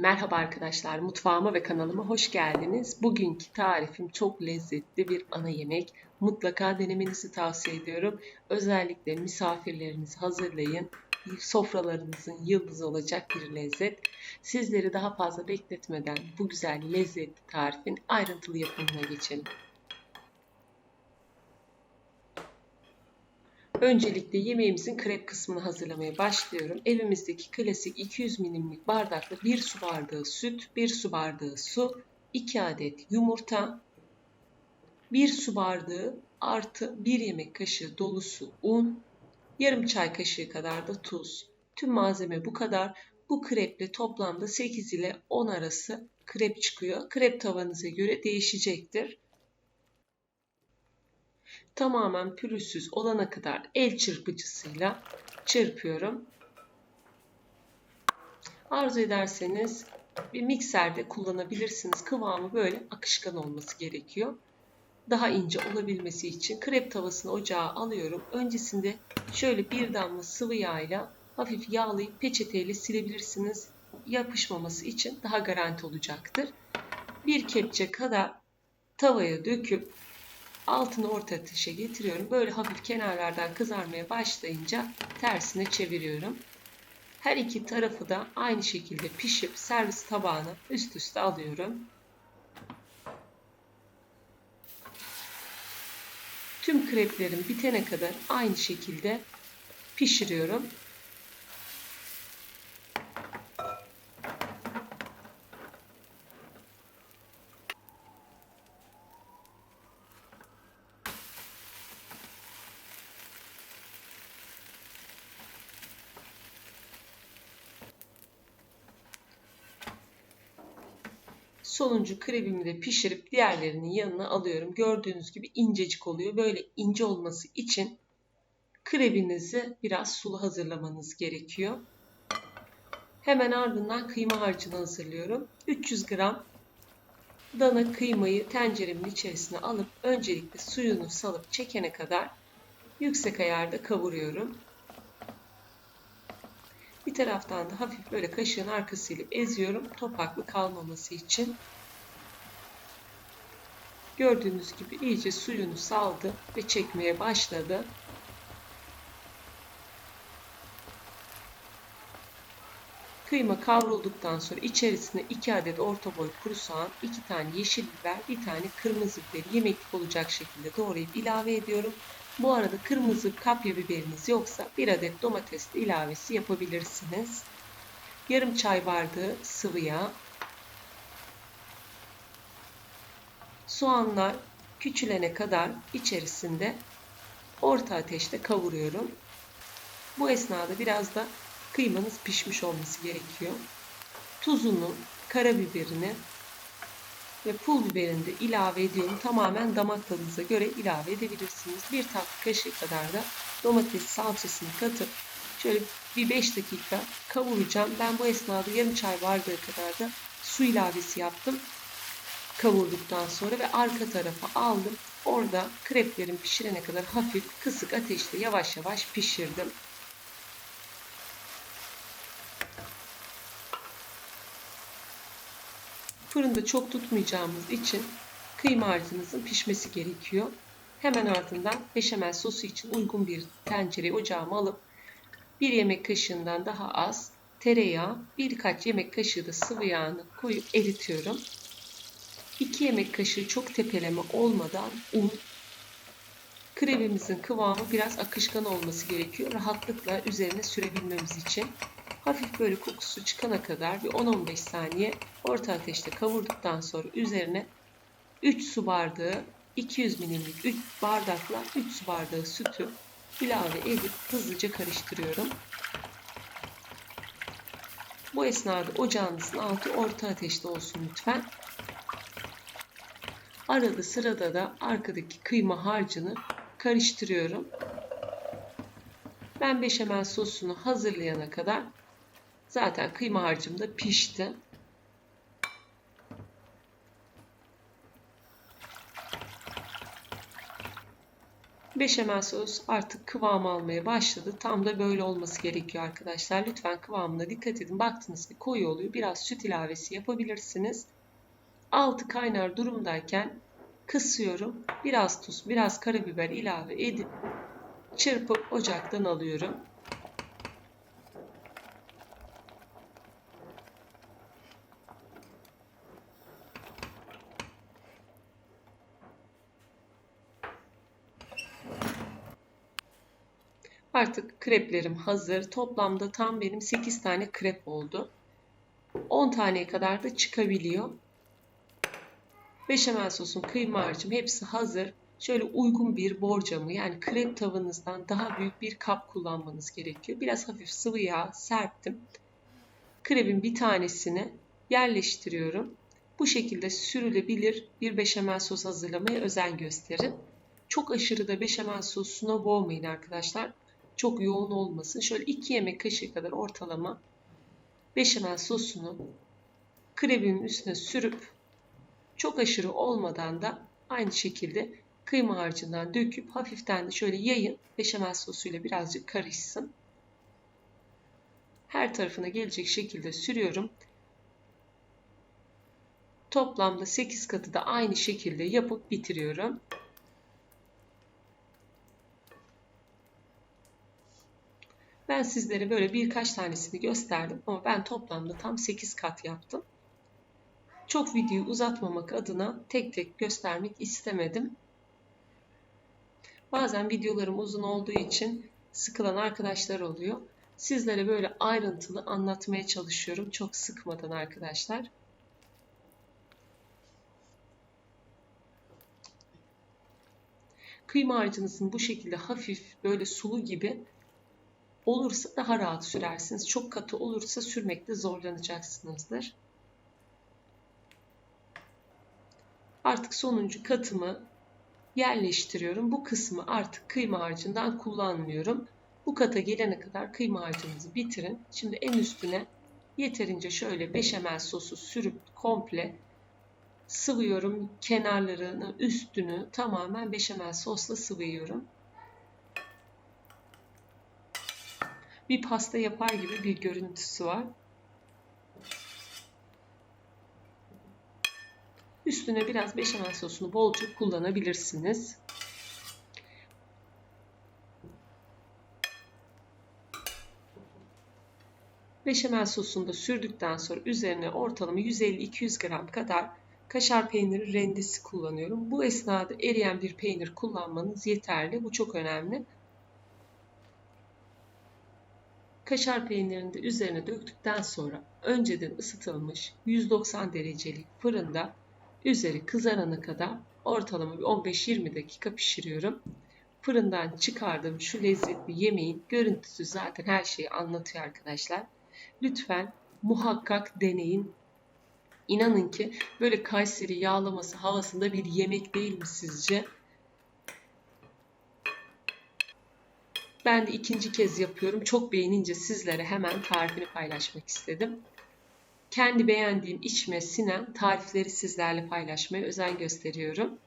Merhaba arkadaşlar, mutfağıma ve kanalıma hoş geldiniz. Bugünkü tarifim çok lezzetli bir ana yemek. Mutlaka denemenizi tavsiye ediyorum. Özellikle misafirlerinizi hazırlayın. Sofralarınızın yıldızı olacak bir lezzet. Sizleri daha fazla bekletmeden bu güzel lezzetli tarifin ayrıntılı yapımına geçelim. Öncelikle yemeğimizin krep kısmını hazırlamaya başlıyorum. Evimizdeki klasik 200 milimlik bardakla 1 su bardağı süt, 1 su bardağı su, 2 adet yumurta, 1 su bardağı artı 1 yemek kaşığı dolusu un, yarım çay kaşığı kadar da tuz. Tüm malzeme bu kadar. Bu kreple toplamda 8 ile 10 arası krep çıkıyor. Krep tavanıza göre değişecektir tamamen pürüzsüz olana kadar el çırpıcısıyla çırpıyorum. Arzu ederseniz bir mikserde kullanabilirsiniz. Kıvamı böyle akışkan olması gerekiyor. Daha ince olabilmesi için krep tavasını ocağa alıyorum. Öncesinde şöyle bir damla sıvı yağ hafif yağlayıp peçeteyle silebilirsiniz. Yapışmaması için daha garanti olacaktır. Bir kepçe kadar tavaya döküp altını orta ateşe getiriyorum. Böyle hafif kenarlardan kızarmaya başlayınca tersine çeviriyorum. Her iki tarafı da aynı şekilde pişip servis tabağına üst üste alıyorum. Tüm kreplerim bitene kadar aynı şekilde pişiriyorum. Sonuncu krebimi de pişirip diğerlerinin yanına alıyorum. Gördüğünüz gibi incecik oluyor. Böyle ince olması için krebinizi biraz sulu hazırlamanız gerekiyor. Hemen ardından kıyma harcını hazırlıyorum. 300 gram dana kıymayı tenceremin içerisine alıp öncelikle suyunu salıp çekene kadar yüksek ayarda kavuruyorum. Bir taraftan da hafif böyle kaşığın arkasıyla eziyorum topaklı kalmaması için. Gördüğünüz gibi iyice suyunu saldı ve çekmeye başladı. Kıyma kavrulduktan sonra içerisine 2 adet orta boy kuru soğan, 2 tane yeşil biber, 1 tane kırmızı biber yemeklik olacak şekilde doğrayıp ilave ediyorum. Bu arada kırmızı kapya biberiniz yoksa 1 adet domates de ilavesi yapabilirsiniz. Yarım çay bardağı sıvı yağ. Soğanlar küçülene kadar içerisinde orta ateşte kavuruyorum. Bu esnada biraz da kıymanız pişmiş olması gerekiyor. Tuzunu, karabiberini ve pul biberini de ilave ediyorum. Tamamen damak tadınıza göre ilave edebilirsiniz. Bir tatlı kaşığı kadar da domates salçasını katıp şöyle bir 5 dakika kavuracağım. Ben bu esnada yarım çay bardağı kadar da su ilavesi yaptım. Kavurduktan sonra ve arka tarafa aldım. Orada kreplerin pişirene kadar hafif kısık ateşte yavaş yavaş pişirdim. Fırında çok tutmayacağımız için kıyma harcımızın pişmesi gerekiyor. Hemen ardından beşamel sosu için uygun bir tencere ocağıma alıp bir yemek kaşığından daha az tereyağı, birkaç yemek kaşığı da sıvı yağını koyup eritiyorum. 2 yemek kaşığı çok tepeleme olmadan un, kremimizin kıvamı biraz akışkan olması gerekiyor. Rahatlıkla üzerine sürebilmemiz için. Hafif böyle kokusu çıkana kadar bir 10-15 saniye orta ateşte kavurduktan sonra üzerine 3 su bardağı 200 milimlik 3 bardakla 3 su bardağı sütü ilave edip hızlıca karıştırıyorum. Bu esnada ocağınızın altı orta ateşte olsun lütfen. Arada sırada da arkadaki kıyma harcını karıştırıyorum. Ben beşamel sosunu hazırlayana kadar Zaten kıyma harcım da pişti. Beşamel sos artık kıvam almaya başladı. Tam da böyle olması gerekiyor arkadaşlar. Lütfen kıvamına dikkat edin. Baktınız ki koyu oluyor. Biraz süt ilavesi yapabilirsiniz. Altı kaynar durumdayken kısıyorum. Biraz tuz, biraz karabiber ilave edip çırpıp ocaktan alıyorum. Artık kreplerim hazır. Toplamda tam benim 8 tane krep oldu. 10 taneye kadar da çıkabiliyor. Beşamel sosum, kıyma harcım hepsi hazır. Şöyle uygun bir borcamı yani krep tavanızdan daha büyük bir kap kullanmanız gerekiyor. Biraz hafif sıvı yağ serptim. Krebin bir tanesini yerleştiriyorum. Bu şekilde sürülebilir bir beşamel sos hazırlamaya özen gösterin. Çok aşırı da beşamel sosuna boğmayın arkadaşlar çok yoğun olmasın. Şöyle 2 yemek kaşığı kadar ortalama beşamel sosunu krebimin üstüne sürüp çok aşırı olmadan da aynı şekilde kıyma harcından döküp hafiften de şöyle yayın beşamel sosuyla birazcık karışsın. Her tarafına gelecek şekilde sürüyorum. Toplamda 8 katı da aynı şekilde yapıp bitiriyorum. Ben sizlere böyle birkaç tanesini gösterdim ama ben toplamda tam 8 kat yaptım. Çok videoyu uzatmamak adına tek tek göstermek istemedim. Bazen videolarım uzun olduğu için sıkılan arkadaşlar oluyor. Sizlere böyle ayrıntılı anlatmaya çalışıyorum. Çok sıkmadan arkadaşlar. Kıyma harcınızın bu şekilde hafif böyle sulu gibi olursa daha rahat sürersiniz. Çok katı olursa sürmekte zorlanacaksınızdır. Artık sonuncu katımı yerleştiriyorum. Bu kısmı artık kıyma harcından kullanmıyorum. Bu kata gelene kadar kıyma harcınızı bitirin. Şimdi en üstüne yeterince şöyle beşamel sosu sürüp komple sıvıyorum. Kenarlarını, üstünü tamamen beşamel sosla sıvıyorum. Bir pasta yapar gibi bir görüntüsü var. Üstüne biraz beşamel sosunu bolca kullanabilirsiniz. Beşamel sosunu da sürdükten sonra üzerine ortalama 150-200 gram kadar kaşar peyniri rendesi kullanıyorum. Bu esnada eriyen bir peynir kullanmanız yeterli. Bu çok önemli. Kaşar peynirini de üzerine döktükten sonra önceden ısıtılmış 190 derecelik fırında üzeri kızarana kadar ortalama 15-20 dakika pişiriyorum. Fırından çıkardığım şu lezzetli yemeğin görüntüsü zaten her şeyi anlatıyor arkadaşlar. Lütfen muhakkak deneyin. İnanın ki böyle Kayseri yağlaması havasında bir yemek değil mi sizce? Ben de ikinci kez yapıyorum. Çok beğenince sizlere hemen tarifini paylaşmak istedim. Kendi beğendiğim içime sinen tarifleri sizlerle paylaşmaya özen gösteriyorum.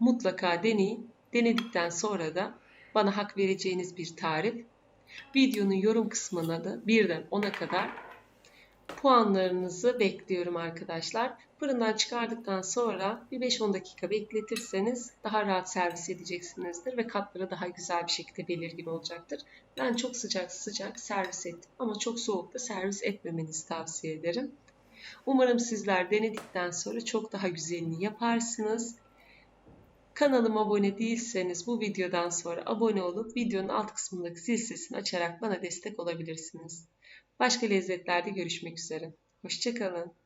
Mutlaka deneyin. Denedikten sonra da bana hak vereceğiniz bir tarif. Videonun yorum kısmına da birden 10'a kadar puanlarınızı bekliyorum arkadaşlar. Fırından çıkardıktan sonra bir 5-10 dakika bekletirseniz daha rahat servis edeceksinizdir ve katları daha güzel bir şekilde belirgin olacaktır. Ben çok sıcak sıcak servis ettim ama çok soğuk da servis etmemenizi tavsiye ederim. Umarım sizler denedikten sonra çok daha güzelini yaparsınız. Kanalıma abone değilseniz bu videodan sonra abone olup videonun alt kısmındaki zil sesini açarak bana destek olabilirsiniz. Başka lezzetlerde görüşmek üzere. Hoşçakalın.